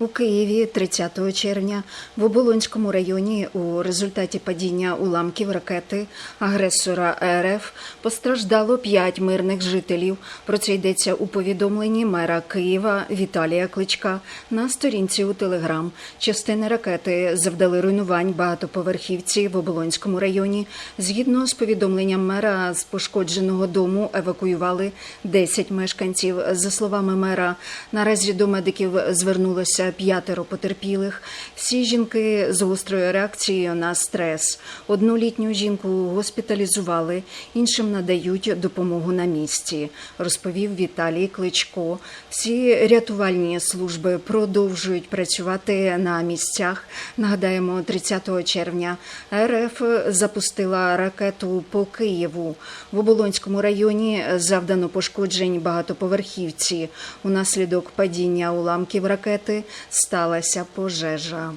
У Києві 30 червня в Оболонському районі у результаті падіння уламків ракети агресора РФ постраждало 5 мирних жителів. Про це йдеться у повідомленні мера Києва Віталія Кличка на сторінці у Телеграм. Частини ракети завдали руйнувань багатоповерхівці в Оболонському районі. Згідно з повідомленням мера, з пошкодженого дому евакуювали 10 мешканців. За словами мера, наразі до медиків звернулося п'ятеро потерпілих. Всі жінки з гострою реакцією на стрес. Одну літню жінку госпіталізували, іншим надають допомогу на місці, розповів Віталій Кличко. Всі рятувальні служби продовжують працювати на місцях. Нагадаємо, 30 червня РФ запустила ракету по Києву. В Оболонському районі завдано пошкоджень багатоповерхівці. Унаслідок падіння уламків ракети сталася пожежа.